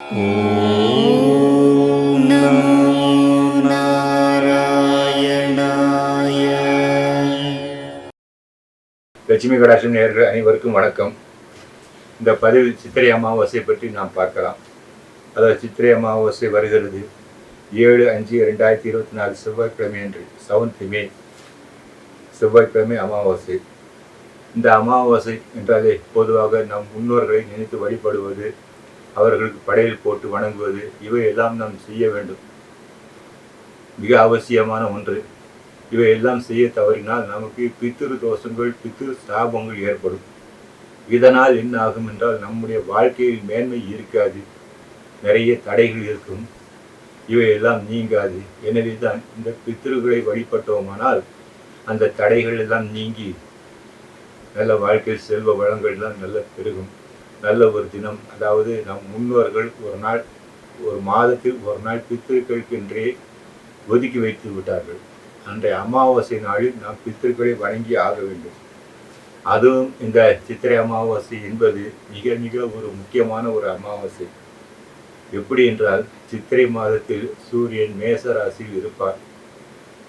ॐ नमो नारायणाय லட்சுமி கடாட்சம் நேர்கள் அனைவருக்கும் வணக்கம் இந்த பதிவு சித்திரை அமாவாசை பற்றி நாம் பார்க்கலாம் அதாவது சித்திரை அமாவாசை வருகிறது ஏழு அஞ்சு ரெண்டாயிரத்தி இருபத்தி நாலு செவ்வாய்க்கிழமை அன்று செவன்த் மே செவ்வாய்க்கிழமை அமாவாசை இந்த அமாவாசை என்றாலே பொதுவாக நம் முன்னோர்களை நினைத்து வழிபடுவது அவர்களுக்கு படையல் போட்டு வணங்குவது இவையெல்லாம் நாம் செய்ய வேண்டும். மிக அவசியமான ஒன்று. இவையெல்லாம் செய்ய தவறினால் நமக்கு பித்திரு தோஷங்கள் பித்திரு சாபங்கள் ஏற்படும். இதனால் என்ன ஆகும் என்றால் நம்முடைய வாழ்க்கையில் மேன்மை இருக்காது. நிறைய தடைகள் இருக்கும். இவையெல்லாம் நீங்காது. எனவே தான் இந்த பித்திருக்களை வழிபட்டோமானால் அந்த தடைகள் எல்லாம் நீங்கி நல்ல வாழ்க்கையில் செல்வ வளங்கள் எல்லாம் நல்ல பெருகும். நல்ல ஒரு தினம். அதாவது நம் முன்னோர்கள் ஒரு நாள் ஒரு மாதத்தில் ஒரு நாள் பித்திருக்களுக்கென்றே ஒதுக்கி வைத்து விட்டார்கள். அன்றைய அமாவாசை நாளில் நாம் பித்திருக்களை வணங்கி ஆக வேண்டும். அதுவும் இந்த சித்திரை அமாவாசை என்பது மிக மிக ஒரு முக்கியமான ஒரு அமாவாசை. எப்படி என்றால் சித்திரை மாதத்தில் சூரியன் மேச ராசியில் இருப்பார்.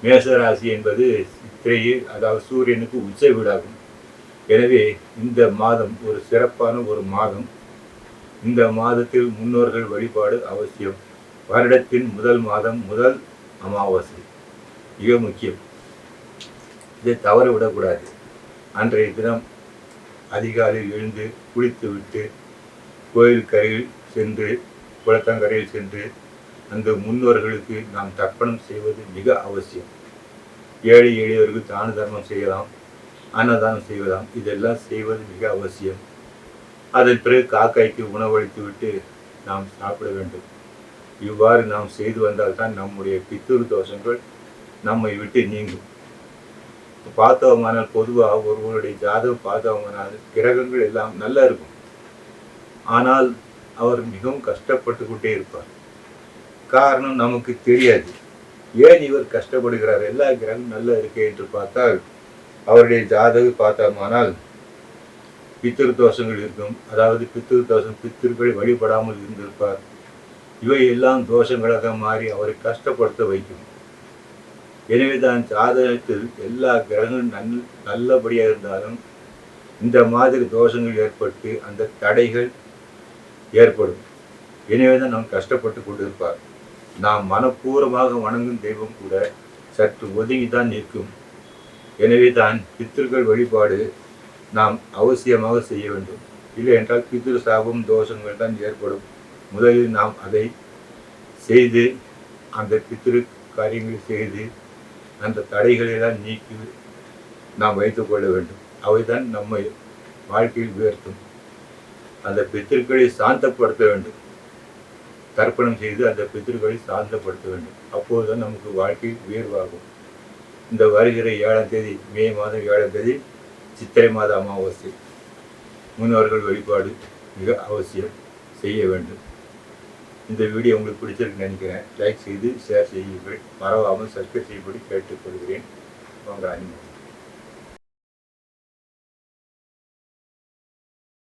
மேச ராசி என்பது சித்திரையில் அதாவது சூரியனுக்கு உச்ச வீடாகும். எனவே இந்த மாதம் ஒரு சிறப்பான ஒரு மாதம். இந்த மாதத்தில் முன்னோர்கள் வழிபாடு அவசியம். வருடத்தின் முதல் மாதம் முதல் அமாவாசை. மிக முக்கியம். இதை தவற விடக்கூடாது. அன்றைய தினம் அதிகாலையில் எழுந்து குளித்துவிட்டு கோயில் கரையில் சென்று குளத்தங்கரையில் சென்று அந்த முன்னோர்களுக்கு நாம் தர்ப்பணம் செய்வது மிக அவசியம். ஏழை எளியவர்கள் தான தர்மம் செய்யலாம். அன்னதானம் செய்வதாம். இதெல்லாம் செய்வது மிக அவசியம். அதன் பிறகு காக்காய்க்கு உணவளித்து விட்டு நாம் சாப்பிட வேண்டும். இவ்வாறு நாம் செய்து வந்தால்தான் நம்முடைய பித்துரு தோஷங்கள் நம்மை விட்டு நீங்கும். பார்த்தவமானால் பொதுவாக ஒருவருடைய ஜாதகம் பார்த்தவமானால் கிரகங்கள் எல்லாம் நல்லா இருக்கும். ஆனால் அவர் மிகவும் கஷ்டப்பட்டு கொண்டே இருப்பார். காரணம் நமக்கு தெரியாது. ஏன் இவர் கஷ்டப்படுகிறார்? எல்லா கிரகம் நல்லா இருக்கே என்று பார்த்தால் அவருடைய ஜாதக பார்த்தோமானால் பித்திரு தோஷங்கள் இருக்கும் அதாவது பித்திரு தோஷம் பித்திருக்களை வழிபடாமல் இருந்திருப்பார். இவை எல்லாம் தோஷங்களாக மாறி அவரை கஷ்டப்படுத்த வைக்கும். எனவே தான் ஜாதகத்தில் எல்லா கிரகங்களும் நல் நல்லபடியாக இருந்தாலும் இந்த மாதிரி தோஷங்கள் ஏற்பட்டு அந்த தடைகள் ஏற்படும். எனவே தான் நாம் கஷ்டப்பட்டு கொண்டிருப்பார். நாம் மனப்பூர்வமாக வணங்கும் தெய்வம் கூட சற்று ஒதுங்கி தான் நிற்கும். எனவே தான் பித்திருக்கள் வழிபாடு நாம் அவசியமாக செய்ய வேண்டும். இல்லை என்றால் பித்திரு சாபம் தோஷங்கள் தான் ஏற்படும். முதலில் நாம் அதை செய்து அந்த பித்திரு காரியங்களை செய்து அந்த தடைகளை எல்லாம் நீக்கி நாம் வைத்துக் கொள்ள வேண்டும். அவைதான் நம்மை வாழ்க்கையில் உயர்த்தும். அந்த பித்திருக்களை சாந்தப்படுத்த வேண்டும். தர்ப்பணம் செய்து அந்த பித்திருக்களை சாந்தப்படுத்த வேண்டும். அப்போதுதான் நமக்கு வாழ்க்கை உயர்வாகும். இந்த வருகிற ஏழாம் தேதி மே மாதம் ஏழாம் தேதி சித்திரை மாத அமாவாசை. முன்னோர்கள் வழிபாடு மிக அவசியம் செய்ய வேண்டும். இந்த வீடியோ உங்களுக்கு பிடிச்சிருக்குன்னு நினைக்கிறேன். லைக் செய்து ஷேர் செய்யுங்கள். மறவாமல் சப்ஸ்கிரைப் செய்யும்படி கேட்டுக்கொள்கிறேன். உங்கள் அன்பு